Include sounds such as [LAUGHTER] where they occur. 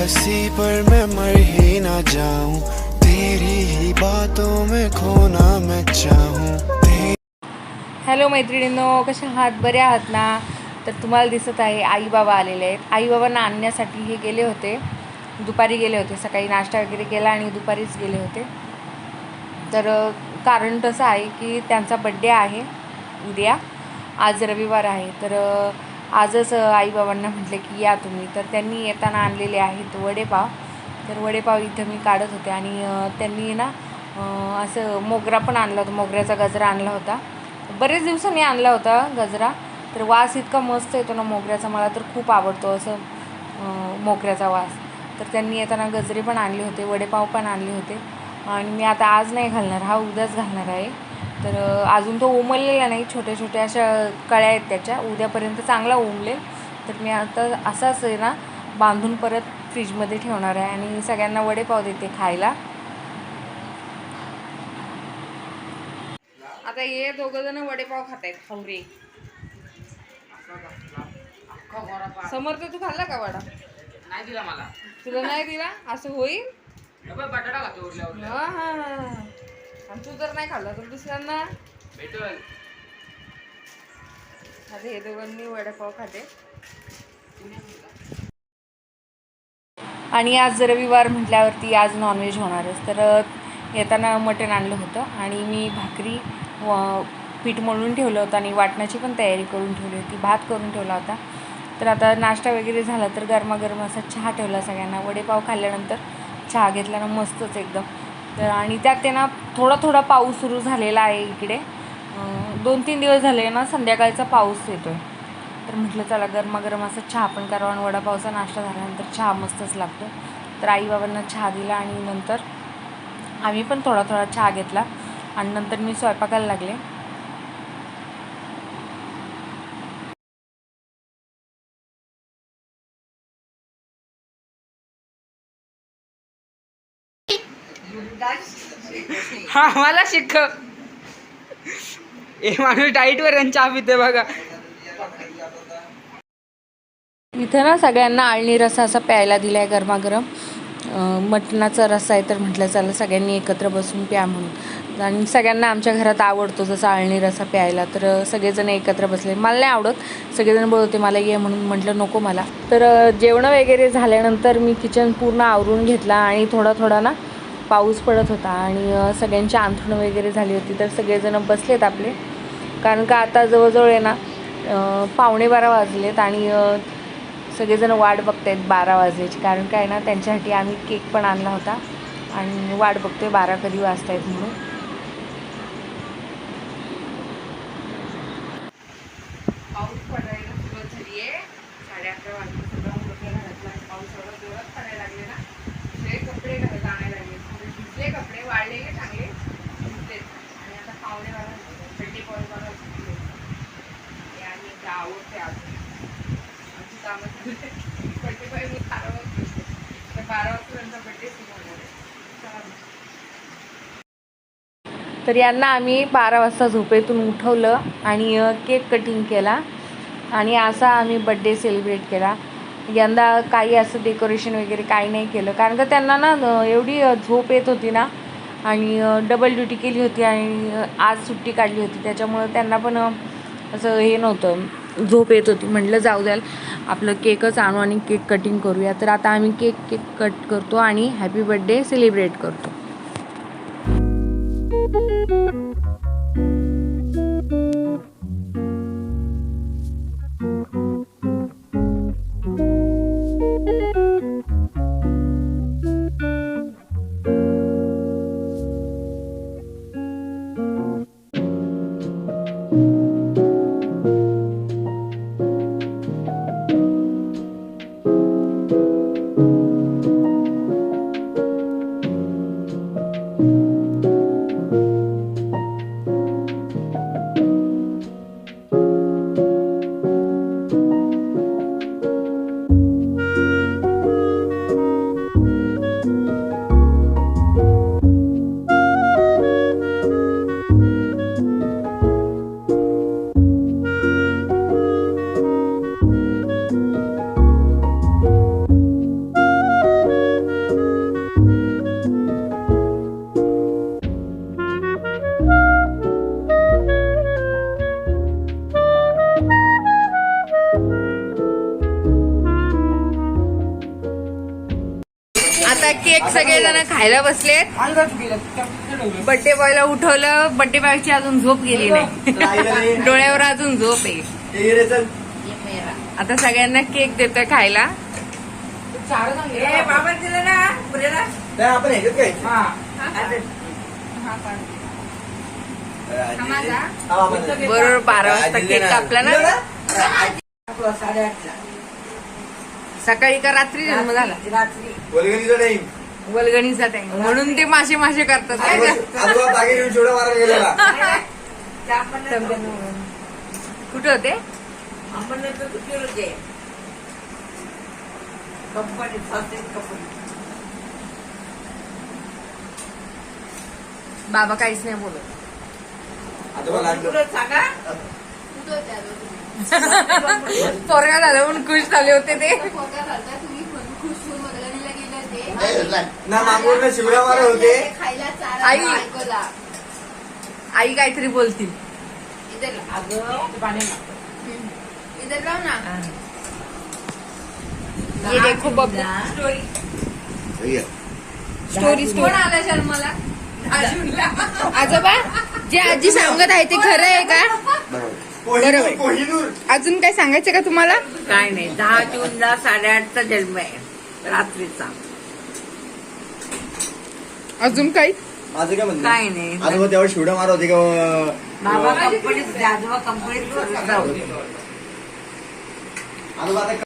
हंसी पर मैं मर ही ना जाऊं। तेरी ही बातों में खोना मैं चाहूं। हॅलो मैत्रिणींनो कसे आहात? बरे आहात ना? तर तुम्हाला दिसत आहे आई बाबा आलेले आहेत. आई बाबांना आणण्यासाठी हे गेले होते. दुपारी गेले होते. सकाळी नाश्ता वगैरे केला आणि दुपारीच गेले होते. तर कारण तसं आहे की त्यांचा बड्डे आहे उद्या. आज रविवार आहे. तर आजच आईबाबांना म्हटलं म्हटले की या तुम्ही. तर त्यांनी येताना आणलेले आहेत वडेपाव. तर वडेपाव इथं मी काढत होते आणि त्यांनी ना असं मोगरा पण आणला होता मोगऱ्याचा गजरा आणला होता. बरेच दिवसांनी आणला होता गजरा. तर वास इतका मस्त येतो ना मोगऱ्याचा मला तर खूप आवडतो असं मोगऱ्याचा वास. तर त्यांनी येताना गजरे पण आणले होते वडेपाव पण आणले होते. आणि मी आता आज नाही घालणार हा उद्याच घालणार आहे. तर अजून तो उमललेला नाही छोट्या छोट्या अशा कळ्या आहेत त्याच्या. उद्यापर्यंत चांगला उमलेल. तर मी आता असाच आहे ना बांधून परत फ्रीजमध्ये ठेवणार आहे आणि सगळ्यांना वडेपाव देते खायला. आता हे दोघं जण वडेपाव खात आहेत हवरे समर्थ तू खाल्ला का वडा? नाही दिला मला. तुला नाही दिला? असं होईल? बटाटा खातो हा हा. आणि तू जर नाही खाल्ला तर दुसऱ्यांना? भेटल. आता हे दोघांनी वडापाव खाते आणि आज रविवार म्हटल्यावरती आज नॉनव्हेज होणारच तर येताना मटण आणलं होतं आणि मी भाकरी व पीठ मळून ठेवलं होतं आणि वाटण्याची पण तयारी करून ठेवली होती. भात करून ठेवला होता. तर आता नाश्ता वगैरे झाला तर गरमागरम असा चहा ठेवला सगळ्यांना. वडेपाव खाल्ल्यानंतर चहा घेतला ना मस्तच एकदम. तर आणि त्यात ते ना थोडा थोडा पाऊस सुरू झालेला आहे इकडे. दोन तीन दिवस झाले ना संध्याकाळचा पाऊस येतो आहे तर म्हटलं चला गरमागरम असं चहा पण करावा आणि वडापावचा नाश्ता झाल्यानंतर चहा मस्तच लागतो. तर आईबाबांना चहा दिला आणि नंतर आम्ही पण थोडा थोडा चहा घेतला. आणि नंतर मी स्वयंपाकाला लागले. हा मला शिकव हे माणूस डाईट वर चहा पिते बघा. इथं ना सगळ्यांना आळणी रसा असा प्यायला दिलाय गरमागरम. मटणाचा रस्सा आहे तर म्हटलं चला सगळ्यांनी एकत्र बसून प्या म्हणून. आणि सगळ्यांना आमच्या घरात आवडतो जसं आळणी रसा प्यायला तर सगळेजण एकत्र बसले. मला नाही आवडत. सगळेजण बोलवते मला ये म्हणून म्हटलं नको मला. तर जेवणं वगैरे झाल्यानंतर मी किचन पूर्ण आवरून घेतला आणि थोडा थोडा ना पाऊस पडत होता आणि सगळ्यांची अंथरुणं वगैरे झाली होती तर सगळेजण बसलेत आपले. कारण का आता जवळजवळ आहे ना पावणे बारा वाजलेत आणि सगळेजण वाट बघतायत बारा वाजायची. कारण काय ना त्यांच्यासाठी आम्ही केक पण आणला होता. आणि वाट बघतोय बारा कधी वाजतायत म्हणून पाऊस पडायला सुरुवात झाली आहे साडे अकरा वाजले सगळं उरकलं घरातलं आणि पाऊस एवढा जोरात पडायला लागले ना सगळे कपडे घरात आणायला लागले थोडे भिजले कपडे वाळलेले चांगले भिजलेत आणि आता पावणे बारा थंडी पावणे बारा सुटले हे आणि एकदा आवडते आज आमची कामं झाली बड्डे पाय मी बारा वाजता तर बारा वाजता बड्डे सुरू होणार आहे चला मग. तर यांना आम्ही बारा वाजता झोपेतून उठवलं आणि केक कटिंग केला आणि असा आम्ही बड्डे सेलिब्रेट केला. यंदा काही असं डेकोरेशन वगैरे काही नाही केलं. कारण का त्यांना ना एवढी झोप येत होती ना आणि डबल ड्युटी केली होती आणि आज सुट्टी काढली होती. त्याच्यामुळं त्यांना पण असं हे नव्हतं. झोप येत होती. म्हटलं जाऊ द्याल आपलं केकच आणू आणि केक कटिंग करूया. तर आता आम्ही केक केक कट करतो आणि हॅपी बड्डे सेलिब्रेट करतो. Thank you. आता केक सगळेजण खायला बसलेत. बड्डे बॉयला उठवलं बड्डे बॉयची अजून झोप गेली नाही. [LAUGHS] डोळ्यावर अजून झोप आहे. आता सगळ्यांना केक देतोय खायला. बाबा दिलं ना आपण बरोबर बारा वाजता केक कापला ना? साडेआठला. सकाळी का रात्री जन्म झाला? रात्री. वर्गणीचा टाइम वलगणीचा टाइम म्हणून ते मासे मासे करतात. काय का? आजोबा बागेत येऊन चिवडा मारायला गेलेला. कुठे होते? कंपनी कंपनी बाबा काहीच नाही बोलत. पोरगा झालं म्हणून खुश झाले होते ते. ना मागून शिवडा मारत होते. आई. आई काहीतरी बोलतील. अगं ये देखो बब्बू स्टोरी कोण आला शर्माला? आजोबा जे आजी [LAUGHS] सांगत आहे ते खरं आहे का? कोहिनूर अजून काय सांगायचं का तुम्हाला? काय नाही. दहा जूनला साडेआठचा जन्म आहे. रात्रीचा. अजून काही? माझं काय म्हणणं? काय नाही. आजोबा तेव्हा शिवडा मारत होते का बाबा कंपनीत आजोबा कंपनीत आजोबा आता